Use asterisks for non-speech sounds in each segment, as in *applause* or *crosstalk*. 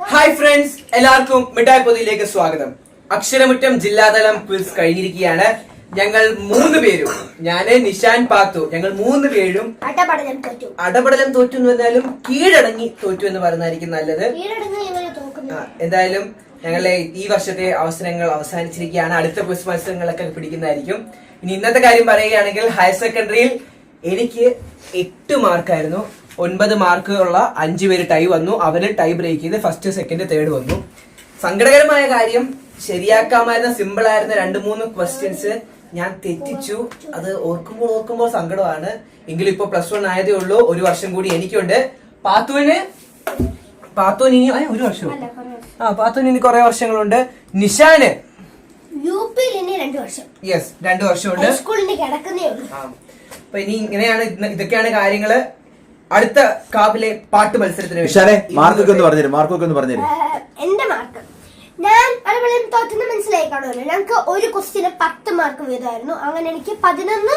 Hi friends എല്ലാവർക്കും മിഠായി പൊതിയിലേക്ക് സ്വാഗതം. അക്ഷരമുറ്റം ജില്ലാതലം ക്വിസ് കഴിഞ്ഞിരിക്കുകയാണ്. ഞങ്ങൾ മൂന്ന് പേരും. ഞാൻ നിഷാൻ പാത്തു. ഞങ്ങൾ മൂന്ന് പേരും അടപടലം തോറ്റു. എന്ന് പറഞ്ഞാലും കീഴടങ്ങി തോറ്റു എന്ന് പറയുന്നതായിരിക്കും നല്ലത്. ആ, എന്തായാലും ഞങ്ങളെ ഈ വർഷത്തെ അവസരങ്ങൾ അവസാനിച്ചിരിക്കുകയാണ്. അടുത്ത ക്വിസ് മത്സരങ്ങളൊക്കെ പിടിക്കുന്നതായിരിക്കും. ഇനി ഇന്നത്തെ കാര്യം പറയുകയാണെങ്കിൽ ഹയർ സെക്കൻഡറിയിൽ എനിക്ക് എട്ട് മാർക്കായിരുന്നു ഒൻപത് മാർക്ക് ഉള്ള അഞ്ചു പേര് ടൈ വന്നു. അവർ ടൈ ബ്രേക്ക് ചെയ്ത് ഫസ്റ്റ് സെക്കൻഡ് തേർഡ് വന്നു. സങ്കടകരമായ കാര്യം ശരിയാക്കാമായിരുന്ന സിമ്പിൾ ആയിരുന്ന രണ്ട് മൂന്ന് ക്വസ്റ്റ്യൻസ് ഞാൻ തെറ്റിച്ചു. അത് ഓർക്കുമ്പോൾ ഓർക്കുമ്പോൾ സങ്കടമാണ്. എങ്കിലും ഇപ്പൊ പ്ലസ് വൺ ആയതേ ഉള്ളൂ. ഒരു വർഷം കൂടി എനിക്കുണ്ട്. പാത്തുവിന്? പാത്തുവിന് ഇനി ഒരു വർഷം. ആ പാത്തുവിന് ഇനി കുറെ വർഷങ്ങളുണ്ട്. നിഷാന്? യെസ് രണ്ടു വർഷമുണ്ട്. അപ്പൊ ഇനി ഇങ്ങനെയാണ് ഇതൊക്കെയാണ് കാര്യങ്ങൾ. അടുത്ത കാവിലെ പാട്ട് മത്സരത്തിന് വിഷാലെ മാർക്കൊക്കെ ഒന്ന് പറഞ്ഞുതരും മാർക്കൊക്കെ ഒന്ന് പറഞ്ഞുതരും. എന്റെ മാർക്ക്. ഞാൻ അതുപോലെ തോറ്റെന്ന് മനസ്സിലായി കാണുമല്ലോ. ഞങ്ങൾക്ക് ഒരു ക്വസ്റ്റിന് പത്ത് മാർക്ക് വീതമായിരുന്നു. അങ്ങനെ എനിക്ക് പതിനൊന്ന്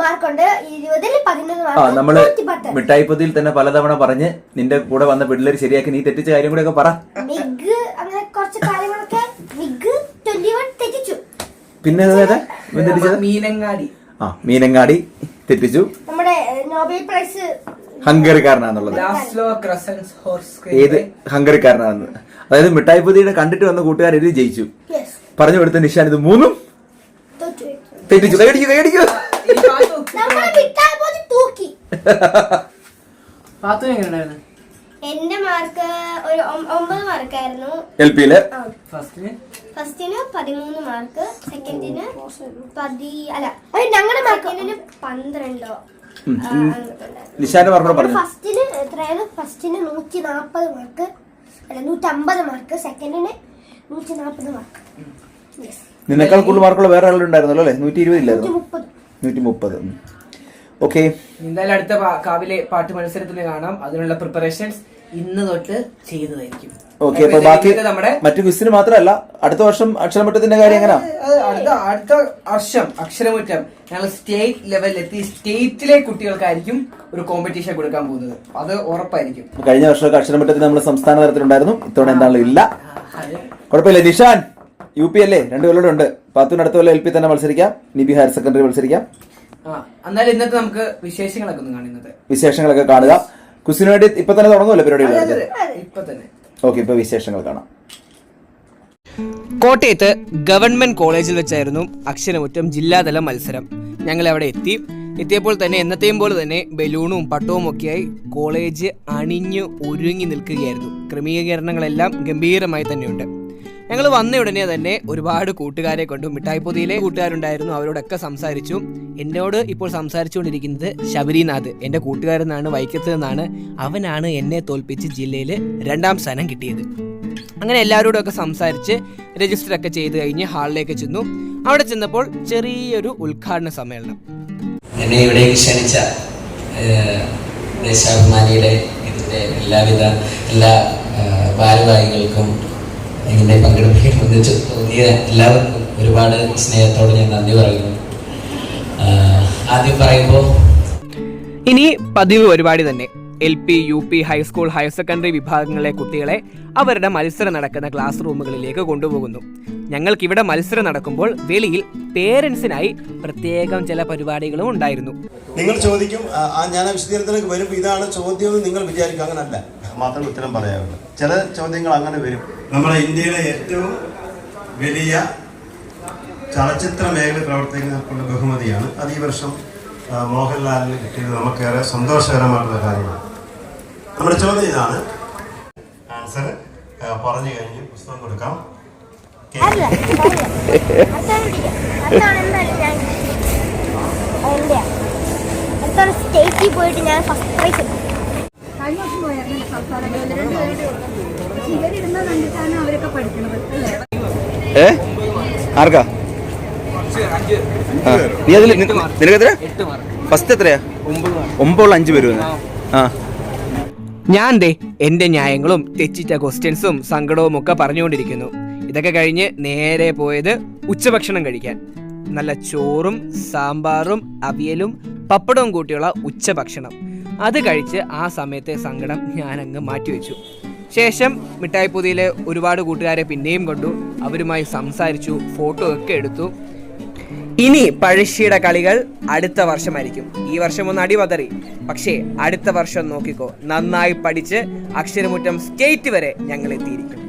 മാർക്കുണ്ട്. ഇരുപതിൽ പതിനൊന്ന് ആ മാർക്ക് നമ്മൾ നൂറ്റി പത്ത് മിഠായി പൊതിയിൽ തന്നെ പലതവണ പറഞ്ഞ് നിന്റെ കൂടെ വന്ന പിള്ളേർ ശരിയാക്കി നീ തെറ്റിച്ച കാര്യം കൂടെ ഒക്കെ പറ. മിഗ് അങ്ങനെ കുറച്ച് കാര്യങ്ങളൊക്കെ മിഗ് ട്വന്റി വൺ തെറ്റിച്ചു. പിന്നെ ഏതാ? ഇവൻ തെറ്റിച്ചത്? മീനങ്ങാടി. ആ മീനങ്ങാടി തെറ്റിച്ചു. നമ്മുടെ നോബൽ പ്രൈസ് ഹോർസ് ഏത് ഹംഗറിക്കാരനാണെന്ന്. അതായത് മിഠായി പൊതിയുടെ കണ്ടിട്ട് വന്ന കൂട്ടുകാർ ഇത് ജയിച്ചു. യെസ് പറഞ്ഞു കൊടുത്ത നിഷാൻ ഇത് മൂന്നും തോറ്റു തെറ്റിച്ചു. കൈയടിക്കൂ കൈയടിക്കൂ *laughs* എന്റെ മാർക്ക് ഒരു ഒമ്പത് മാർക്കായിരുന്നു. എൽ പിയിൽ ഫസ്റ്റിന്? പതിമൂന്ന് മാർക്ക് സെക്കൻഡിന് പതി അല്ല ഞങ്ങളുടെ മാർക്കിന് പന്ത്രണ്ടോ? നിഷാന്റെ മാർക്കോടെ പറഞ്ഞു ഫസ്റ്റിന് എത്രയാണ് ഫസ്റ്റിന് നൂറ്റി നാൽപ്പത് മാർക്ക് അല്ല നൂറ്റി അമ്പത് മാർക്ക് സെക്കൻഡിന് നൂറ്റി നാൽപ്പത് മാർക്ക് നിന്നെക്കാൾ കൂടുതൽ മാർക്കുള്ള വേറെ ആളുണ്ടായിരുന്നല്ലോ അല്ലേ? നൂറ്റി ഇരുപത് നൂറ്റി ഇല്ലായിരുന്നു? മുപ്പത് നൂറ്റി മുപ്പത് ഓക്കെ എന്തായാലും അടുത്ത കാവിലെ പാട്ട് മത്സരത്തിന് കാണാം. അതിനുള്ള പ്രിപ്പറേഷൻസ് ഇന്ന് തൊട്ട് ചെയ്തതായിരിക്കും. ഓക്കെ അപ്പൊ ബാക്കി നമ്മുടെ മറ്റു ക്വിസിന് മാത്രമല്ല അടുത്ത വർഷം അക്ഷരമുറ്റത്തിന്റെ കാര്യം എങ്ങനെ? അടുത്ത അടുത്ത വർഷം അക്ഷരമുറ്റം ഞങ്ങൾ സ്റ്റേറ്റ് ലെവലിൽ എത്തി സ്റ്റേറ്റിലെ കുട്ടികൾക്കായിരിക്കും ഒരു കോമ്പറ്റീഷൻ കൊടുക്കാൻ പോകുന്നത്. അത് ഉറപ്പായിരിക്കും. കഴിഞ്ഞ വർഷമൊക്കെ അക്ഷരമുറ്റത്തിന് നമ്മൾ സംസ്ഥാന തലത്തിലുണ്ടായിരുന്നു. ഇത്തവണ എന്താണല്ലോ ഇല്ല. കുഴപ്പമില്ല. നിഷാൻ യു പി അല്ലേ? രണ്ട് കൊല്ലം ഉണ്ട്. പാത്തുവിന് അടുത്ത കൊല്ലം എൽ പി തന്നെ മത്സരിക്കാം. Nibi higher secondary മത്സരിക്കാം. ഇന്നത്തെ നമുക്ക് വിശേഷങ്ങളൊക്കെ ഒന്ന് കാണുന്നത് വിശേഷങ്ങളൊക്കെ കാണുക. കുസിന് വേണ്ടി ഇപ്പൊ തന്നെ തുടങ്ങുമല്ലോ പരിപാടി? ഇപ്പൊ തന്നെ. ഓക്കെ ഇപ്പൊ വിശേഷങ്ങൾ കാണാം. കോട്ടയത്ത് ഗവൺമെന്റ് കോളേജിൽ വെച്ചായിരുന്നു അക്ഷരമുറ്റം ജില്ലാതല മത്സരം. ഞങ്ങൾ അവിടെ എത്തി. എത്തിയപ്പോൾ തന്നെ എന്നത്തെയും പോലെ തന്നെ ബലൂണും പട്ടവും ഒക്കെയായി കോളേജ് അണിഞ്ഞ് ഒരുങ്ങി നിൽക്കുകയായിരുന്നു. ക്രമീകരണങ്ങളെല്ലാം ഗംഭീരമായി തന്നെയുണ്ട്. ഞങ്ങൾ വന്ന ഉടനെ തന്നെ ഒരുപാട് കൂട്ടുകാരെ കൊണ്ടു മിഠായിപ്പൊതിയിലെ കൂട്ടുകാരുണ്ടായിരുന്നു. അവരോടൊക്കെ സംസാരിച്ചു. എന്നോട് ഇപ്പോൾ സംസാരിച്ചുകൊണ്ടിരിക്കുന്നത് ശബരിനാഥ് എന്റെ കൂട്ടുകാരനാണ് വൈക്കത്ത് നിന്നാണ് അവനാണ് എന്നെ തോൽപ്പിച്ച് ജില്ലയിൽ രണ്ടാം സ്ഥാനം കിട്ടിയത്. അങ്ങനെ എല്ലാവരോടൊക്കെ സംസാരിച്ച് രജിസ്റ്റർ ഒക്കെ ചെയ്ത് കഴിഞ്ഞ് ഹാളിലേക്ക് ചെന്നു. അവിടെ ചെന്നപ്പോൾ ചെറിയൊരു ഉദ്ഘാടന സമ്മേളനം. എന്നെ ഇവിടേക്ക് ക്ഷണിച്ച ദേശാഭിമാനിയുടെ ഇതിന്റെ എല്ലാവിധ എല്ലാ ഭാരവാഹികൾക്കും ഇതിന്റെ പങ്കെടുപ്പിക്കാൻ തോന്നിയ എല്ലാവർക്കും ഒരുപാട് സ്നേഹത്തോട് ഞാൻ നന്ദി പറയുന്നു. ആദ്യം പറയുമ്പോൾ ഇനി പതിവ് പരിപാടി തന്നെ. L P U P high school higher secondary വിഭാഗങ്ങളിലെ കുട്ടികളെ അവരുടെ മത്സരം നടക്കുന്ന ക്ലാസ് റൂമുകളിലേക്ക് കൊണ്ടുപോകുന്നു. ഞങ്ങൾക്കിവിടെ മത്സരം നടക്കുമ്പോൾ വെളിയിൽ പേരൻസിനായി പ്രത്യേകം ചില പരിപാടികളും ഉണ്ടായിരുന്നു. നിങ്ങൾ ചോദിക്കും ഞാൻ വിശദീകരണത്തിലേക്ക് വരും. ഇതാണ് ചോദ്യം എന്ന് നിങ്ങൾ വിചാരിക്കും. അങ്ങനല്ല. മാത്രം ഉത്തരം പറയാവുള്ളൂ ചില ചോദ്യങ്ങൾ അങ്ങനെ വരും. നമ്മുടെ ഇന്ത്യയിലെ ഏറ്റവും വലിയ ചലച്ചിത്ര മേഖല പ്രവർത്തിക്കുന്നവർക്കുള്ള ബഹുമതിയാണ്. അത് ഈ വർഷം മോഹൻലാലിന് കിട്ടിയത് നമുക്കേറെ സന്തോഷകരമായിട്ടുള്ള കാര്യമാണ്. നമ്മുടെ ചോദ്യം ഇതാണ്. ആൻസർ പറഞ്ഞു കഴിഞ്ഞ് പുസ്തകം കൊടുക്കാം. സ്റ്റേറ്റിൽ പോയിട്ട് ഞാൻ ഫസ്റ്റ് പ്രൈസ് കഴിഞ്ഞ വർഷം പോയായിരുന്നു സംസ്ഥാന ഏ? ആർക്കാ? നീ അതിൽ നിനക്ക് എത്ര? ഫസ്റ്റ് എത്രയാ? ഒമ്പതുള്ള അഞ്ച് പേര് ആ. ഞാൻ ദേ എന്റെ ന്യായങ്ങളും തെറ്റിച്ച ക്വസ്റ്റ്യൻസും സങ്കടവും ഒക്കെ പറഞ്ഞുകൊണ്ടിരിക്കുന്നു. ഇതൊക്കെ കഴിഞ്ഞ് നേരെ പോയത് ഉച്ചഭക്ഷണം കഴിക്കാൻ. നല്ല ചോറും സാമ്പാറും അവിയലും പപ്പടവും കൂട്ടിയുള്ള ഉച്ചഭക്ഷണം. അത് കഴിച്ച് ആ സമയത്തെ സങ്കടം ഞാൻ അങ്ങ് മാറ്റിവെച്ചു. ശേഷം മിഠായി പൊതിയിലെ ഒരുപാട് കൂട്ടുകാരെ പിന്നെയും കണ്ടു. അവരുമായി സംസാരിച്ചു ഫോട്ടോ ഒക്കെ എടുത്തു. ഇനി പഴശ്ശിയുടെ കളികൾ അടുത്ത വർഷമായിരിക്കും. ഈ വർഷം ഒന്ന് അടിപതറി പക്ഷേ അടുത്ത വർഷം നോക്കിക്കോ. നന്നായി പഠിച്ച് അക്ഷരമുറ്റം സ്റ്റേറ്റ് വരെ ഞങ്ങൾ എത്തിയിരിക്കും